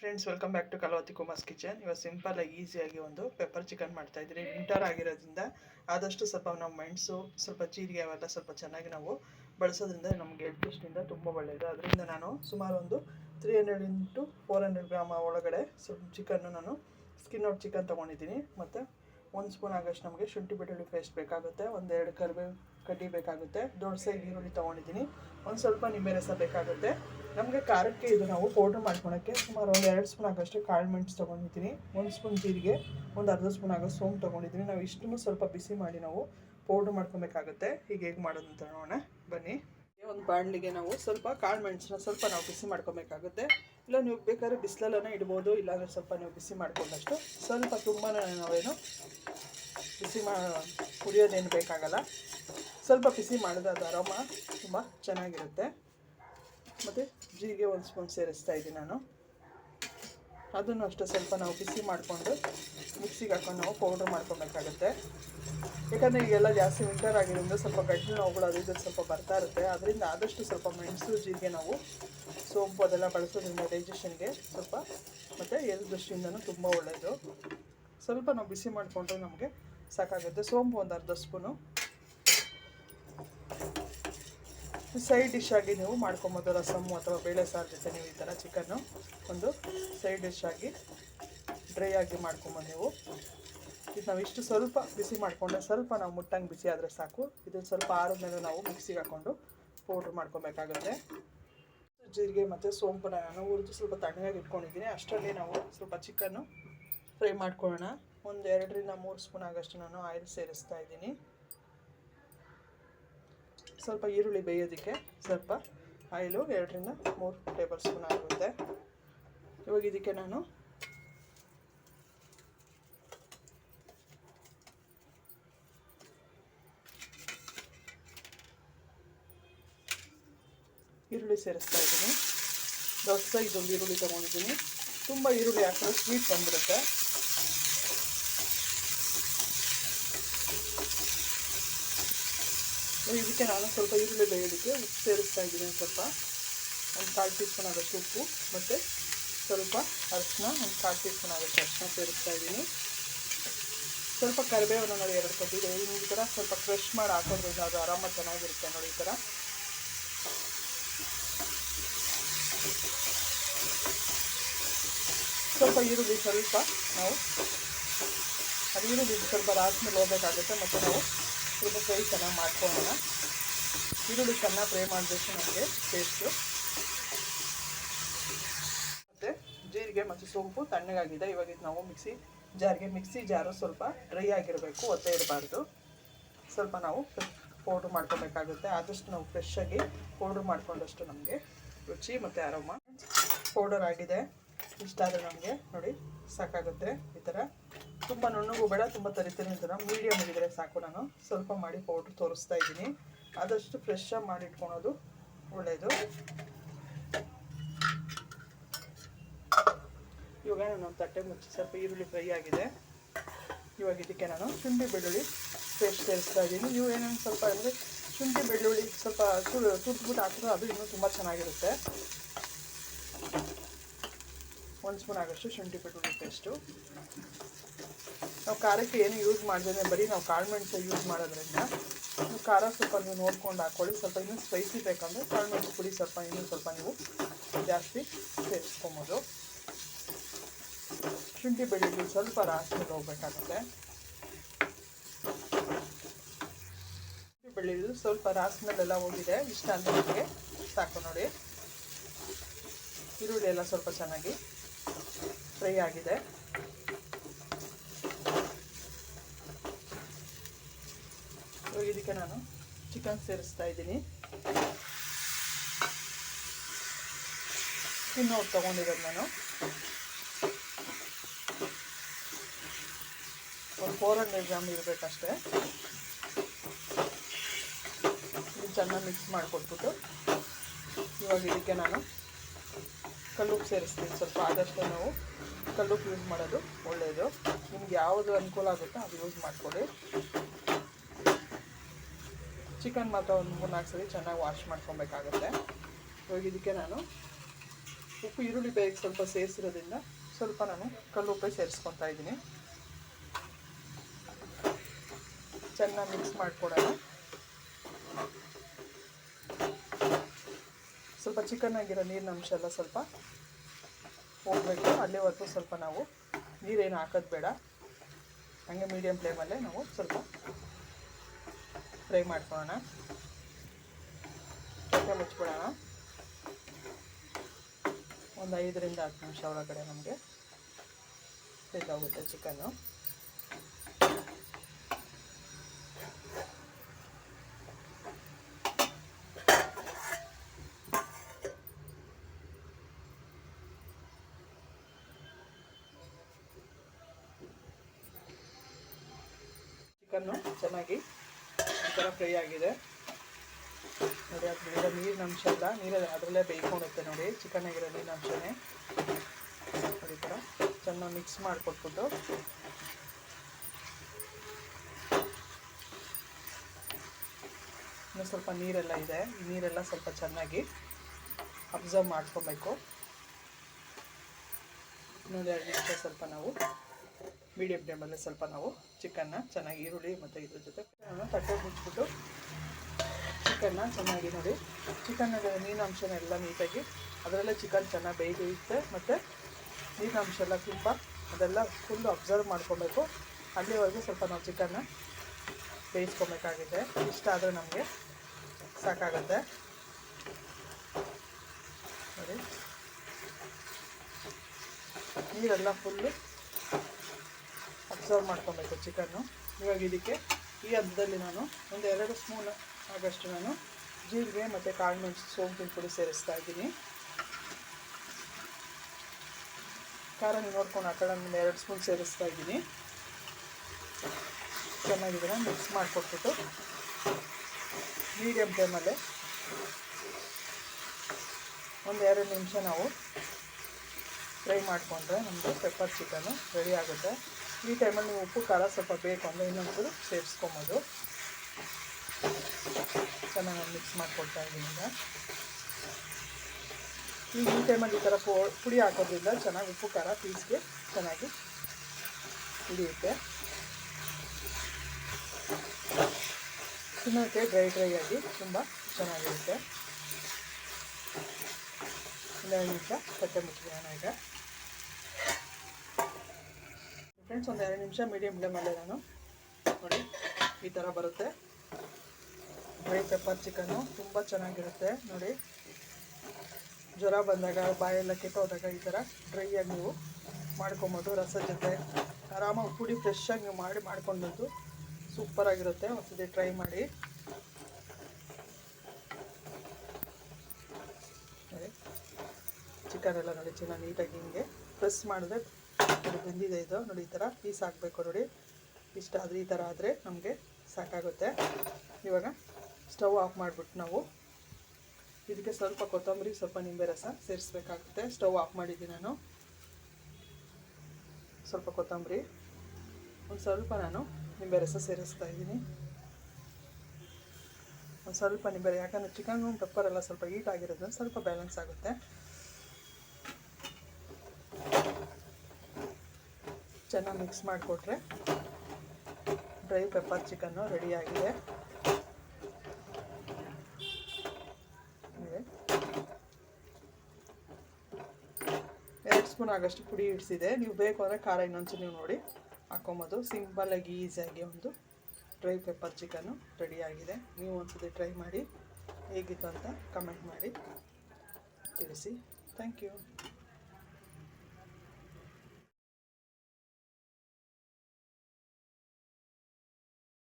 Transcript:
Friends welcome back to Kalavati Kumar's kitchen ಇವಾಗ simple ಆಗಿ ಈಸಿಯಾಗಿ ಒಂದು ಪೆಪ್ಪರ್ ಚಿಕನ್ ಮಾಡ್ತಾ ಇದ್ರಿ ವಿಂಟರ್ ಆಗಿರೋದ್ರಿಂದ ಆದಷ್ಟು ಸ್ವಲ್ಪ ನಾವು ಮೆಣಸು, ಸ್ವಲ್ಪ ಜೀರಿಗೆ ಅವೆಲ್ಲ ಸ್ವಲ್ಪ ಚೆನ್ನಾಗಿ ನಾವು ಬಳಸೋದ್ರಿಂದ ನಮಗೆ ದೃಷ್ಟಿಯಿಂದ ತುಂಬ ಒಳ್ಳೆಯದು ಅದರಿಂದ ನಾನು ಸುಮಾರು ಒಂದು three hundred into four hundred gram ಒಳಗಡೆ ಸ್ವಲ್ಪ ಚಿಕನ್ನು ನಾನು ಸ್ಕಿನ್ ಔಟ್ ಚಿಕನ್ ತೊಗೊಂಡಿದ್ದೀನಿ. ಮತ್ತು ಒಂದು ಸ್ಪೂನ್ ಆಗೋಷ್ಟು ನಮಗೆ ಶುಂಠಿ ಬೆಳ್ಳುಳ್ಳಿ ಪೇಸ್ಟ್ ಬೇಕಾಗುತ್ತೆ. ಒಂದೆರಡು ಕರಿಬೇವು ಕಡ್ಡಿ ಬೇಕಾಗುತ್ತೆ. ದೊಡ್ಡ ಸೈಜ್ ಈರುಳ್ಳಿ ತೊಗೊಂಡಿದ್ದೀನಿ. ಒಂದು ಸ್ವಲ್ಪ ನಿಂಬೆ ರಸ ಬೇಕಾಗುತ್ತೆ. ನಮಗೆ ಖಾರಕ್ಕೆ ಇದು ನಾವು ಪೌಡ್ರ್ ಮಾಡ್ಕೊಳಕ್ಕೆ ಸುಮಾರು ಒಂದು ಎರಡು ಸ್ಪೂನ್ ಆಗೋಷ್ಟು ಕಾಳು ಮೆಣಸು ತೊಗೊಂಡಿದ್ದೀನಿ. ಒಂದು ಸ್ಪೂನ್ ಜೀರಿಗೆ, ಒಂದು ಅರ್ಧ ಸ್ಪೂನ್ ಆಗೋ ಸೋಂಪು ತೊಗೊಂಡಿದ್ದೀನಿ. ನಾವು ಇಷ್ಟನ್ನು ಸ್ವಲ್ಪ ಬಿಸಿ ಮಾಡಿ ನಾವು ಪೌಡ್ರ್ ಮಾಡ್ಕೊಬೇಕಾಗುತ್ತೆ. ಈಗ ಹೇಗೆ ಮಾಡೋದು ಅಂತ ನೋಡೋಣ. ಬನ್ನಿ. ಒಂದು ಬಾಣಲಿಗೆ ನಾವು ಸ್ವಲ್ಪ ಕಾಳು ಮೆಣಸನ್ನ ಸ್ವಲ್ಪ ನಾವು ಬಿಸಿ ಮಾಡ್ಕೊಬೇಕಾಗುತ್ತೆ. ಇಲ್ಲ ನೀವು ಬೇಕಾದ್ರೆ ಬಿಸಿಲಲ್ಲೇ ಇಡ್ಬೋದು, ಇಲ್ಲಾಂದರೆ ಸ್ವಲ್ಪ ನೀವು ಬಿಸಿ ಮಾಡ್ಕೊಂಡಷ್ಟು. ಸ್ವಲ್ಪ ತುಂಬಾ ನಾವೇನು ಬಿಸಿ ಮಾ, ಕುಡಿಯೋದೇನು ಬೇಕಾಗಲ್ಲ. ಸ್ವಲ್ಪ ಬಿಸಿ ಮಾಡಿದ ಅದು ಅರೋಮ ತುಂಬ ಚೆನ್ನಾಗಿರುತ್ತೆ. ಮತ್ತು ಜೀರಿಗೆ ಒಂದು ಸ್ಪೂನ್ ಸೇರಿಸ್ತಾ ಇದ್ದೀನಿ ನಾನು. ಅದನ್ನು ಅಷ್ಟೇ ಸ್ವಲ್ಪ ನಾವು ಬಿಸಿ ಮಾಡಿಕೊಂಡು ಮಿಕ್ಸಿಗೆ ಹಾಕೊಂಡು ನಾವು ಪೌಡ್ರ್ ಮಾಡ್ಕೊಬೇಕಾಗುತ್ತೆ. ಯಾಕಂದರೆ ಈಗೆಲ್ಲ ಜಾಸ್ತಿ ವಿಂಟರ್ ಆಗಿರೋದ್ರಿಂದ ಸ್ವಲ್ಪ ಗಡ್ಡಲು ನೋವುಗಳು ಅದು ಸ್ವಲ್ಪ ಬರ್ತಾ ಇರುತ್ತೆ. ಅದರಿಂದ ಆದಷ್ಟು ಸ್ವಲ್ಪ ಮೆಣಸು, ಜೀರಿಗೆ ನಾವು ಸೋಂಪು ಅದೆಲ್ಲ ಬಳಸೋದ್ರಿಂದ ಡೈಜೆಷನ್ಗೆ ಸ್ವಲ್ಪ ಮತ್ತು ಎಲ್ ದೃಷ್ಟಿಯಿಂದನೂ ತುಂಬ ಒಳ್ಳೆಯದು ಸ್ವಲ್ಪ ನಾವು ಬಿಸಿ ಮಾಡಿಕೊಂಡ್ರೆ ನಮಗೆ ಸಾಕಾಗುತ್ತೆ. ಸೋಂಪು ಒಂದು ಅರ್ಧ ಸ್ಪೂನು. ಸೈಡ್ ಡಿಶ್ ಆಗಿ ನೀವು ಮಾಡ್ಕೊಬೋದು ರಸಮ್ಮು ಅಥವಾ ಬೇಳೆ ಸಾರು ಜೊತೆ ನೀವು ಈ ಥರ ಚಿಕನ್ನು ಒಂದು ಸೈಡ್ ಡಿಶ್ ಆಗಿ ಡ್ರೈ ಆಗಿ ಮಾಡ್ಕೊಬೋದು ನೀವು. ಇದು ನಾವು ಇಷ್ಟು ಸ್ವಲ್ಪ ಬಿಸಿ ಮಾಡಿಕೊಂಡ್ರೆ ಸ್ವಲ್ಪ ನಾವು ಮುಟ್ಟಂಗೆ ಬಿಸಿ ಆದರೆ ಸಾಕು. ಇದನ್ನು ಸ್ವಲ್ಪ ಆರಿದ್ಮೇಲೆ ನಾವು ಮಿಕ್ಸಿಗೆ ಹಾಕ್ಕೊಂಡು ಪೌಡ್ರ್ ಮಾಡ್ಕೊಬೇಕಾಗುತ್ತೆ. ಜೀರಿಗೆ ಮತ್ತು ಸೋಂಪನ್ನ ನಾನು ಹುರಿದು ಸ್ವಲ್ಪ ತಣ್ಣಗಾಗಿ ಇಟ್ಕೊಂಡಿದ್ದೀನಿ. ಅಷ್ಟರಲ್ಲಿ ನಾವು ಸ್ವಲ್ಪ ಚಿಕನ್ನು ಫ್ರೈ ಮಾಡ್ಕೊಳ್ಳೋಣ. ಒಂದು ಎರಡರಿಂದ ಮೂರು ಸ್ಪೂನ್ ಆಗಷ್ಟು ನಾನು ಆಯಿಲ್ ಸೇರಿಸ್ತಾ ಇದ್ದೀನಿ. ಸ್ವಲ್ಪ ಈರುಳ್ಳಿ ಬೇಯೋದಕ್ಕೆ ಸ್ವಲ್ಪ ಆಯಿಲು, ಎರಡರಿಂದ ಮೂರು ಟೇಬಲ್ ಸ್ಪೂನ್ ಆಗುತ್ತೆ. ಇವಾಗ ಇದಕ್ಕೆ ನಾನು ಈರುಳ್ಳಿ ಸೇರಿಸ್ತಾ ಇದ್ದೀನಿ. ದೊಡ್ಡ ಸೈಜ್ ಒಂದು ಈರುಳ್ಳಿ ತೊಗೊಂಡಿದ್ದೀನಿ. ತುಂಬ ಈರುಳ್ಳಿ ಹಾಕಿದ್ರೆ ಸ್ವೀಟ್ ಬಂದ್ಬಿಡುತ್ತೆ. ಇದಕ್ಕೆ ನಾನು ಸ್ವಲ್ಪ ಈರುಳ್ಳಿ ಬೇಯೋದಕ್ಕೆ ಉಪ್ಪು ಸೇರಿಸ್ತಾ ಇದ್ದೀನಿ ಸ್ವಲ್ಪ. ಒಂದು ಕಾಲು ಟೀ ಸ್ಪೂನ್ ಆಗೋಷ್ಟು ಉಪ್ಪು, ಮತ್ತು ಸ್ವಲ್ಪ ಅರಿಶಿನ, ಒಂದು ಕಾಲು ಟೀ ಸ್ಪೂನ್ ಆಗೋಷ್ಟು ಅರಿಶಿನ ಸೇರಿಸ್ತಾ ಇದ್ದೀನಿ. ಸ್ವಲ್ಪ ಕರಿಬೇವನ್ನು ನೋಡಿ, ಎರಡು ಕಡ್ಡಿದೆ ಈ ಥರ ಸ್ವಲ್ಪ ಕ್ರಷ್ ಮಾಡಿ ಹಾಕೋದ್ರಿಂದ ಅದು ಆರಾಮ ಚೆನ್ನಾಗಿರುತ್ತೆ ನೋಡಿ ಈ ಥರ. ಸ್ವಲ್ಪ ಈರುಳ್ಳಿ ಸ್ವಲ್ಪ ನಾವು, ಅದು ಈರುಳ್ಳಿ ಸ್ವಲ್ಪ ರಾತ್ಮೇಲೆ ಹೋಗಬೇಕಾಗುತ್ತೆ, ಮತ್ತು ನಾವು ಸ್ವಲ್ಪ ಫ್ರೈ ಚೆನ್ನಾಗಿ ಮಾಡ್ಕೊಳ್ಳೋಣ ಈರುಳ್ಳಿ ಚೆನ್ನಾಗಿ ಫ್ರೈ ಮಾಡಬೇಕು ನಮಗೆ ಟೇಸ್ಟು ಮತ್ತು ಜೀರಿಗೆ ಮತ್ತು ಸೋಂಪು ತಣ್ಣಗಾಗಿದೆ. ಇವಾಗ ನಾವು ಮಿಕ್ಸಿ ಜಾರಿಗೆ, ಮಿಕ್ಸಿ ಜಾರು ಸ್ವಲ್ಪ ಡ್ರೈ ಆಗಿರಬೇಕು ಒತ್ತೆ ಇರಬಾರ್ದು. ಸ್ವಲ್ಪ ನಾವು ಪೌಡ್ರ್ ಮಾಡ್ಕೊಬೇಕಾಗುತ್ತೆ. ಆದಷ್ಟು ನಾವು ಫ್ರೆಶ್ಶಾಗಿ ಪೌಡ್ರ್ ಮಾಡ್ಕೊಂಡಷ್ಟು ನಮಗೆ ರುಚಿ ಮತ್ತು ಆರಾಮ ಪೌಡರ್ ಆಗಿದೆ. ಇಷ್ಟಾದರೆ ನಮಗೆ, ನೋಡಿ, ಸಾಕಾಗುತ್ತೆ ಈ ಥರ. ತುಂಬ ನುಣ್ಣಗೂ ಬೇಡ, ತುಂಬ ತರಿತೀನಿ ಥರ ಮೀಡಿಯಮ್ ಇದ್ದರೆ ಸಾಕು ನಾನು. ಸ್ವಲ್ಪ ಮಾಡಿ ಪೌಡ್ರ್ ತೋರಿಸ್ತಾ ಇದ್ದೀನಿ. ಆದಷ್ಟು ಫ್ರೆಶ್ಶಾಗಿ ಮಾಡಿ ಇಟ್ಕೊಳೋದು ಒಳ್ಳೆಯದು ಇವಾಗ ನಾನು ತಟ್ಟೆ ಮುಚ್ಚಿ ಸ್ವಲ್ಪ ಈರುಳ್ಳಿ ಫ್ರೈ ಆಗಿದೆ. ಇವಾಗ ಇದಕ್ಕೆ ನಾನು ಶುಂಠಿ ಬೆಳ್ಳುಳ್ಳಿ ಪೇಸ್ಟ್ ಸೇರಿಸ್ತಾ ಇದ್ದೀನಿ. ನೀವು ಏನೇನು ಸ್ವಲ್ಪ ಅಂದರೆ ಶುಂಠಿ ಬೆಳ್ಳುಳ್ಳಿ ಸ್ವಲ್ಪ ತುರ್ದ್ಬಿಟ್ಟು ಹಾಕಿದ್ರೆ ಅದು ಇನ್ನೂ ತುಂಬ ಚೆನ್ನಾಗಿರುತ್ತೆ. ಒಂದು ಸ್ಪೂನ್ ಆಗೋಷ್ಟು ಶುಂಠಿ ಬೆಳ್ಳುಳ್ಳಿ ಪೇಸ್ಟು ನಾವು ಖಾರಕ್ಕೆ ಏನು ಯೂಸ್ ಮಾಡಿದ್ರೆ ಬರೀ ನಾವು ಕಾಳು ಮೆಣಸು ಯೂಸ್ ಮಾಡೋದ್ರಿಂದ. ನೀವು ಖಾರ ಸ್ವಲ್ಪ ನೀವು ನೋಡ್ಕೊಂಡು ಹಾಕ್ಕೊಳ್ಳಿ ಸ್ವಲ್ಪ ಇನ್ನೂ ಸ್ಪೈಸಿ ಬೇಕಂದರೆ ಕಾಳು ಮೆಣಸು ಪುಡಿ ಸ್ವಲ್ಪ, ಇನ್ನೂ ಸ್ವಲ್ಪ ನೀವು ಜಾಸ್ತಿ ಸೇರಿಸ್ಕೊಬೋದು. ಶುಂಠಿ ಬೆಳ್ಳುಳ್ಳಿ ಸ್ವಲ್ಪ ರಾಸ್ಮೇಲೆ ಹೋಗ್ಬೇಕಾಗುತ್ತೆ. ಶುಂಠಿ ಬೆಳ್ಳುಳ್ಳಿ ಸ್ವಲ್ಪ ರಾಸ್ಮೇಲೆಲ್ಲ ಹೋಗಿದೆ, ಇಷ್ಟ ಅಂದರೆ ನಮಗೆ ಸಾಕು ನೋಡಿ. ಈರುಳ್ಳಿ ಎಲ್ಲ ಸ್ವಲ್ಪ ಚೆನ್ನಾಗಿ ಫ್ರೈ ಆಗಿದೆ. ಇದಕ್ಕೆ ನಾನು ಚಿಕನ್ ಸೇರಿಸ್ತಾ ಇದ್ದೀನಿ. ತಗೊಂಡಿರೋದು ತೊಗೊಂಡಿರೋದು ನಾನು. ಒಂದು ಫೋರ್ ಹಂಡ್ರೆಡ್ ಗ್ರಾಮ್ ಇರಬೇಕಷ್ಟೇ. ಇದು ಚೆನ್ನಾಗಿ ಮಿಕ್ಸ್ ಮಾಡಿಕೊಟ್ಬಿಟ್ಟು ಇವಾಗ ಇದಕ್ಕೆ ನಾನು ಕಲ್ಲುಪ್ಪು ಸೇರಿಸ್ತೀನಿ. ಸ್ವಲ್ಪ ಆದಷ್ಟು ನಾವು. ಕಲ್ಲುಪ್ಪು ಯೂಸ್ ಮಾಡೋದು ಒಳ್ಳೆಯದು ನಿಮ್ಗೆ ಯಾವುದು ಅನುಕೂಲ ಆಗುತ್ತೋ ಅದು ಯೂಸ್ ಮಾಡ್ಕೊಳ್ಳಿ. ಚಿಕನ್ ಮಾತ್ರ ಒಂದು ಮೂರು ನಾಲ್ಕು ಸರಿ ಚೆನ್ನಾಗಿ ವಾಶ್ ಮಾಡ್ಕೊಬೇಕಾಗುತ್ತೆ. ಇವಾಗ ಇದಕ್ಕೆ ನಾನು ಉಪ್ಪು, ಈರುಳ್ಳಿ ಬೇಗ ಸ್ವಲ್ಪ ಸೇರಿಸಿರೋದ್ರಿಂದ ಸ್ವಲ್ಪ ನಾನು ಕಲ್ಲುಪ್ಪೆ ಸೇರಿಸ್ಕೊತಾ ಇದ್ದೀನಿ. ಚೆನ್ನಾಗಿ ಮಿಕ್ಸ್ ಮಾಡಿಕೊಡೋಣ. ಸ್ವಲ್ಪ ಚಿಕನ್ ಆಗಿರೋ ನೀರಿನ ಅಂಶ ಎಲ್ಲ ಸ್ವಲ್ಪ ಹೋಗಬೇಕು. ಅಲ್ಲಿವರೆಗೂ ಸ್ವಲ್ಪ ನಾವು ನೀರೇನು ಹಾಕೋದು ಬೇಡ. ಹಾಗೆ ಮೀಡಿಯಮ್ ಫ್ಲೇಮಲ್ಲೇ ನಾವು ಸ್ವಲ್ಪ ಫ್ರೈ ಮಾಡ್ಕೊಳ್ಳೋಣ. ಮುಚ್ಕೊಳ್ಳೋಣ. ಒಂದು ಐದರಿಂದ ಹತ್ತು ನಿಮಿಷ ಒಳಗಡೆ ನಮಗೆ ಬೇಕಾಗುತ್ತೆ ಚಿಕನ್ನು ಚಿಕನ್ನು ಚೆನ್ನಾಗಿ ಈ ಥರ ಫ್ರೈ ಆಗಿದೆ. ನೋಡಿ ಅದರಿಂದ ನೀರಿನ ಅಂಶ ಎಲ್ಲ ನೀರು ಅದರಲ್ಲೇ ಬೇಯ್ಕೊಂಡಿರುತ್ತೆ ನೋಡಿ ಚಿಕನ್ ಆಗಿರೋ ನೀರಿನ ಅಂಶನೇ ನೋಡಿ ಥರ ಚೆನ್ನಾಗಿ ಮಿಕ್ಸ್ ಮಾಡಿಕೊಟ್ಬಿಟ್ಟು. ಇನ್ನು ಸ್ವಲ್ಪ ನೀರೆಲ್ಲ ಇದೆ. ನೀರೆಲ್ಲ ಸ್ವಲ್ಪ ಚೆನ್ನಾಗಿ ಅಬ್ಸರ್ವ್ ಮಾಡ್ಕೊಬೇಕು. ಎರಡು ನಿಮಿಷ ಸ್ವಲ್ಪ ನಾವು ಮೀಡಿಯಮ್ ಫ್ಲೇಮಲ್ಲಿ ಸ್ವಲ್ಪ ನಾವು ಚಿಕನ್ನ ಚೆನ್ನಾಗಿ ಈರುಳ್ಳಿ ಮತ್ತು ಇದ್ರ ಜೊತೆ ತಟ್ಟೆ ಮುಚ್ಚಿಬಿಟ್ಟು ಚಿಕನ್ನ ಚೆನ್ನಾಗಿ ನೋಡಿ. ಚಿಕನ್ನಲ್ಲಿ ನೀರಿನ ಅಂಶನ ಎಲ್ಲ ನೀಟಾಗಿ ಅದರಲ್ಲೇ ಚಿಕನ್ ಚೆನ್ನಾಗಿ ಬೇಯ್ದಿರುತ್ತೆ ಮತ್ತು ನೀರಿನ ಅಂಶ ಎಲ್ಲ ತುಂಬ ಅದೆಲ್ಲ ಫುಲ್ ಅಬ್ಸರ್ವ್ ಮಾಡ್ಕೊಬೇಕು. ಅಲ್ಲಿವರೆಗೂ ಸ್ವಲ್ಪ ನಾವು ಚಿಕನ್ನ ಬೇಯಿಸ್ಕೊಬೇಕಾಗಿದೆ. ಇಷ್ಟ ಆದರೆ ನಮಗೆ ಸಾಕಾಗುತ್ತೆ. ನೋಡಿ. ನೀರೆಲ್ಲ ಫುಲ್ಲು ಅಬ್ಸರ್ವ್ ಮಾಡ್ಕೊಬೇಕು ಚಿಕನ್ನು ಇವಾಗ ಇದಕ್ಕೆ ಈ ಹಂತದಲ್ಲಿ ನಾನು ಒಂದು ಎರಡು ಸ್ಪೂನ್ ಆಗಷ್ಟು ನಾನು ಜೀರಿಗೆ ಮತ್ತು ಕಾಳು ಮೆಣಸು ಸೋಂಪಿನ ಪುಡಿ ಸೇರಿಸ್ತಾ ಇದ್ದೀನಿ. ಖಾರ ನೋಡ್ಕೊಂಡು ಆ ಕಡೆ ಒಂದು ಎರಡು ಸ್ಪೂನ್ ಸೇರಿಸ್ತಾ ಇದ್ದೀನಿ. ಚೆನ್ನಾಗಿದ್ರೆ ಮಿಕ್ಸ್ ಮಾಡಿಕೊಟ್ಬಿಟ್ಟು ಮೀಡಿಯಮ್ ಫ್ಲೇಮಲ್ಲೇ ಒಂದು ಎರಡು ನಿಮಿಷ ನಾವು ಫ್ರೈ ಮಾಡಿಕೊಂಡ್ರೆ ನಮ್ಮದು ಪೆಪ್ಪರ್ ಚಿಕನ್ನು ರೆಡಿ ಆಗುತ್ತೆ. ಈ ಟೈಮಲ್ಲಿ ನೀವು ಉಪ್ಪು, ಖಾರ ಸ್ವಲ್ಪ ಬೇಕು ಅಂದರೆ ಇನ್ನೊಂದು ಸೇರಿಸ್ಕೊಬೋದು. ಚೆನ್ನಾಗಿ ಮಿಕ್ಸ್ ಮಾಡಿಕೊಡ್ತಾ ಇದ್ದೀನಿ ಈಗ. ಈಗ ಈ ಟೈಮಲ್ಲಿ ಈ ಥರ ಪುಡಿ ಹಾಕೋದ್ರಿಂದ ಚೆನ್ನಾಗಿ ಉಪ್ಪು, ಖಾರ ಪೀಸ್ಗೆ ಚೆನ್ನಾಗಿ ಹಿಡಿಯುತ್ತೆ ತಿನ್ನೋಕ್ಕೆ ಡ್ರೈ ಡ್ರೈ ಆಗಿ ತುಂಬ ಚೆನ್ನಾಗಿರುತ್ತೆ. ಇನ್ನೊಂದು ನಿಮಿಷ ತಟ್ಟೆ ಮುಚ್ಚಿಬಿಡೋಣ ಈಗ. ಫ್ರೆಂಡ್ಸ್ ಒಂದು ಎರಡು ನಿಮಿಷ ಮೀಡಿಯಮ್ ಫ್ಲೇಮಲ್ಲೇ ನಾನು. ನೋಡಿ, ಈ ಥರ ಬರುತ್ತೆ. ಡ್ರೈ ಪೆಪ್ಪರ್ ಚಿಕನ್ನು ತುಂಬ ಚೆನ್ನಾಗಿರುತ್ತೆ. ನೋಡಿ, ಜ್ವರ ಬಂದಾಗ, ಬಾಯೆಲ್ಲ ಕೆಟ್ಟೋದಾಗ ಈ ಥರ ಡ್ರೈಯಾಗಿ ನೀವು ಮಾಡ್ಕೊಬೋದು. ರಸ ಜೊತೆ ಆರಾಮಾಗಿ ಪುಡಿ ಫ್ರೆಶ್ಶಾಗಿ ನೀವು ಮಾಡಿ ಮಾಡ್ಕೊಂಡದ್ದು ಸೂಪರಾಗಿರುತ್ತೆ ಒಂದ್ಸತಿ ಟ್ರೈ ಮಾಡಿ. ಚಿಕನ್ ಎಲ್ಲ ನೋಡಿ, ಚೆನ್ನಾಗಿ ನೀಟಾಗಿ ಹಿಂಗೆ ಪ್ರೆಸ್ ಮಾಡಿದ್ರೆ ನೋಡಿ ಬೆಂದಿದೆ ಇದು. ನೋಡಿ, ಈ ಥರ ಪೀಸ್ ಹಾಕಬೇಕು ನೋಡಿ. ಇಷ್ಟ ಆದರೆ ಈ ಥರ ಆದರೆ ನಮಗೆ ಸಾಕಾಗುತ್ತೆ. ಇವಾಗ ಸ್ಟವ್ ಆಫ್ ಮಾಡಿಬಿಟ್ಟು ನಾವು ಇದಕ್ಕೆ ಸ್ವಲ್ಪ ಕೊತ್ತಂಬರಿ, ಸ್ವಲ್ಪ ನಿಂಬೆ ರಸ ಸೇರಿಸ್ಬೇಕಾಗುತ್ತೆ. ಸ್ಟವ್ ಆಫ್ ಮಾಡಿದ್ದೀನಿ ನಾನು. ಸ್ವಲ್ಪ ಕೊತ್ತಂಬರಿ. ಒಂದು ಸ್ವಲ್ಪ ನಾನು ನಿಂಬೆ ರಸ ಸೇರಿಸ್ತಾ ಇದ್ದೀನಿ. ಒಂದು ಸ್ವಲ್ಪ ನಿಂಬೆ ಯಾಕಂದರೆ ಚಿಕನ್ ಪೆಪ್ಪರ್ ಎಲ್ಲ ಸ್ವಲ್ಪ ಹೀಟ್ ಆಗಿರೋದ್ರಿಂದ ಸ್ವಲ್ಪ ಬ್ಯಾಲೆನ್ಸ್ ಆಗುತ್ತೆ. ಚೆನ್ನಾಗಿ ಮಿಕ್ಸ್ ಮಾಡಿಕೊಟ್ರೆ ಡ್ರೈ ಪೆಪ್ಪರ್ ಚಿಕನ್ನು ರೆಡಿಯಾಗಿದೆ ಎರಡು ಸ್ಪೂನ್ ಆಗೋಷ್ಟು ಪುಡಿ ಇಡಿಸಿದೆ. ನೀವು ಬೇಕು ಅಂದರೆ ಖಾರ ಇನ್ನೊಂದು ನೀವು ನೋಡಿ ಹಾಕೊಂಬೋದು. ಸಿಂಪಲ್ಲಾಗಿ ಈಸಿಯಾಗಿ ಒಂದು ಡ್ರೈ ಪೆಪ್ಪರ್ ಚಿಕನ್ನು ರೆಡಿಯಾಗಿದೆ ನೀವು ಒಂದ್ಸತಿ ಟ್ರೈ ಮಾಡಿ ಹೇಗಿತ್ತು ಅಂತ ಕಮೆಂಟ್ ಮಾಡಿ ತಿಳಿಸಿ. Thank you